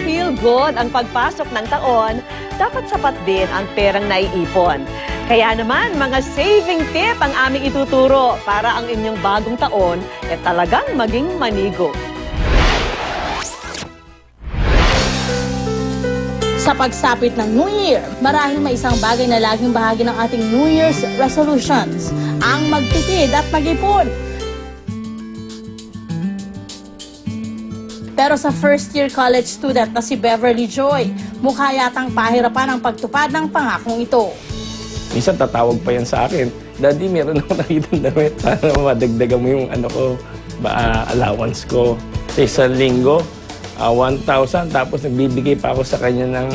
feel good ang pagpasok ng taon, dapat sapat din ang perang naiipon. Kaya naman, mga saving tip ang aming ituturo para ang inyong bagong taon ay talagang maging manigo. Sa pagsapit ng New Year, marahil may isang bagay na laging bahagi ng ating New Year's resolutions, ang magtipid at mag-ipon. Pero sa first year college student na si Beverly Joy, mukha yatang pahirapan ang pagtupad ng pangakong ito. Minsan tatawag pa yan sa akin, Daddy, meron ako nakitang damit para madagdagan mo yung ano ko, ba, ah, allowance ko. Sa isang linggo, ah, 1,000, tapos nagbibigay pa ako sa kanya ng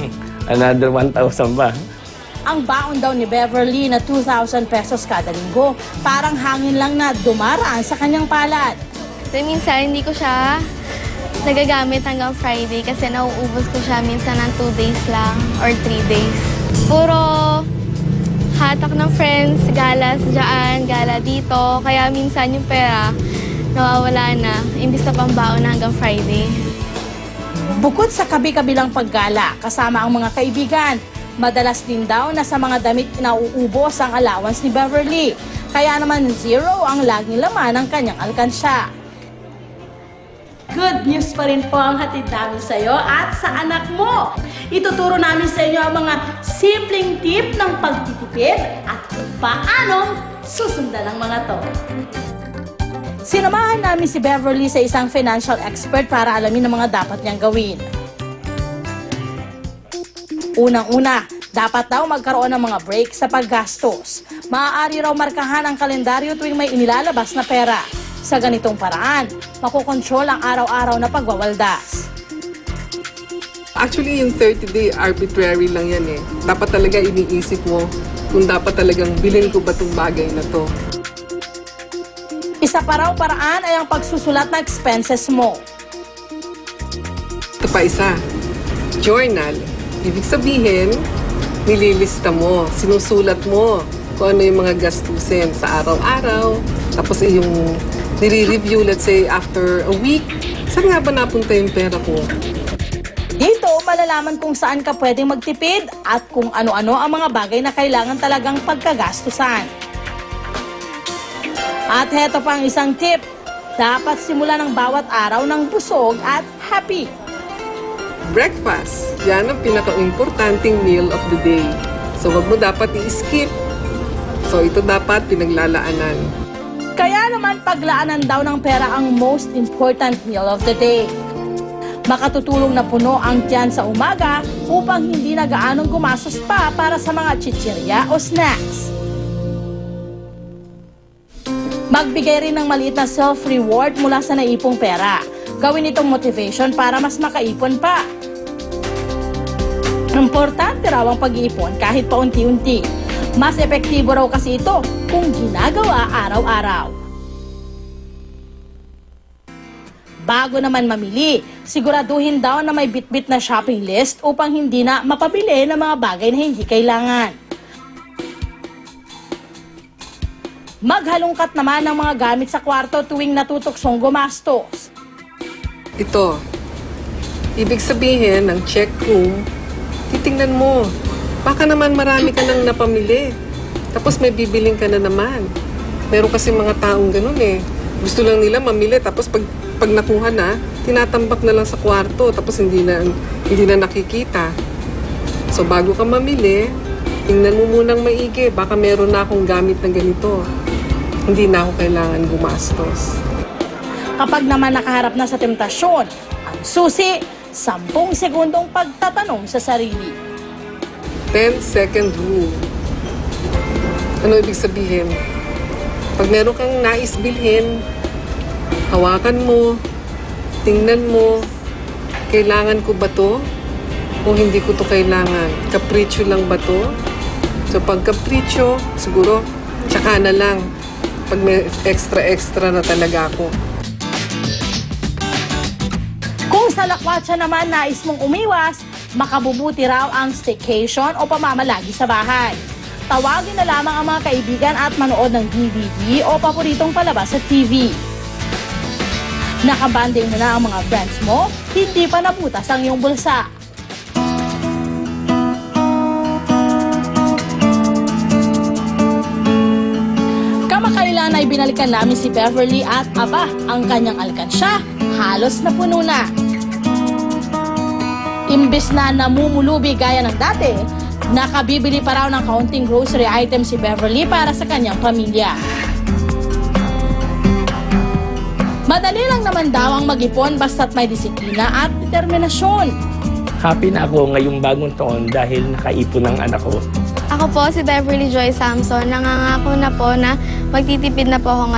another 1,000 ba. Ang baon daw ni Beverly na 2,000 pesos kada linggo, parang hangin lang na dumaraan sa kanyang palad. So, minsan hindi ko siya nagagamit hanggang Friday kasi nauubos ko siya minsan ng 2 days lang or 3 days. Puro hatak ng friends, galas dyan, gala dito. Kaya minsan yung pera nawawala na, imbis na pambaon na hanggang Friday. Bukod sa kabi-kabilang paggala, kasama ang mga kaibigan, madalas din daw na sa mga damit nauubos ang allowance ni Beverly. Kaya naman zero ang laging laman ng kanyang alkansya. Good news pa rin po ang hatid namin sa iyo at sa anak mo. Ituturo namin sa inyo ang mga simpleng tip ng pagtitipid at paanong susundan ang mga to. Sinamahan namin si Beverly sa isang financial expert para alamin ang mga dapat niyang gawin. Unang-una, dapat daw magkaroon ng mga break sa paggastos. Maaari raw markahan ang kalendaryo tuwing may inilalabas na pera. Sa ganitong paraan, makokontrol ang araw-araw na pagwawaldas. Actually, yung 30-day arbitrary lang yan eh. Dapat talaga iniisip mo kung dapat talagang bilhin ko ba itong bagay na to. Isa pa raw paraan ay ang pagsusulat ng expenses mo. Ito pa isa, journal. Ibig sabihin, nililista mo, sinusulat mo kung ano yung mga gastusin sa araw-araw. Tapos yung nire-review, let's say, after a week, saan nga ba napunta yung pera ko? Dito, malalaman kung saan ka pwedeng magtipid at kung ano-ano ang mga bagay na kailangan talagang pagkagastusan. At heto pa ang isang tip. Dapat simulan ng bawat araw ng busog at happy. Breakfast. Yan ang pinaka-importanting meal of the day. So, wag mo dapat i-skip. So, ito dapat pinaglalaanan. Kaya naman paglaanan daw ng pera ang most important meal of the day. Makatutulong na puno ang tiyan sa umaga upang hindi na gaanong gumastos pa para sa mga chichirya o snacks. Magbigay rin ng maliit na self-reward mula sa naipong pera. Gawin itong motivation para mas makaipon pa. Importante raw ang pag-iipon kahit paunti-unti. Mas epektibo raw kasi ito kung ginagawa araw-araw. Bago naman mamili, siguraduhin daw na may bitbit na shopping list upang hindi na mapabili ng mga bagay na hindi kailangan. Maghalongkat naman ng mga gamit sa kwarto tuwing natutuksong gumastos. Ito, ibig sabihin ng check room, titingnan mo. Baka naman marami ka nang napamili. Tapos may bibiling ka na naman. Meron kasi mga taong ganun eh. Gusto lang nila mamili tapos pag, pag nakuha na, tinatambak na lang sa kwarto tapos hindi na, hindi na nakikita. So bago ka mamili, tingnan mo munang maigi. Baka meron na akong gamit na ganito. Hindi na ako kailangan gumastos. Kapag naman nakaharap na sa temptasyon, ang susi, 10 segundong pagtatanong sa sarili. 10 second rule. Ano ibig sabihin? Pag meron kang nais bilhin, hawakan mo, tingnan mo, kailangan ko ba to? O hindi ko to kailangan? Kapritsyo lang ba to? So pag kapritsyo, siguro, tsaka na lang. Pag may extra-extra na talaga ako. Kung sa lakwatsa naman nais mong umiwas, makabubuti raw ang staycation o pamamalagi sa bahay. Tawagin na lamang ang mga kaibigan at manood ng DVD o paboritong palabas sa TV. Nakabanding mo na ang mga friends mo, hindi pa nabutas ang iyong bulsa. Kamakailan ay binalikan namin si Beverly at aba, ang kanyang alkansya, halos na puno na. Imbis na namumulubi gaya ng dati, nakabibili pa raw ng kaunting grocery item si Beverly para sa kanyang pamilya. Madali lang naman daw ang mag-ipon basta't may disiplina at determinasyon. Happy na ako ngayong bagong taon dahil nakaipon ng anak ko. Ako po si Beverly Joy Samson. Nangangako na po na magtitipid na po ako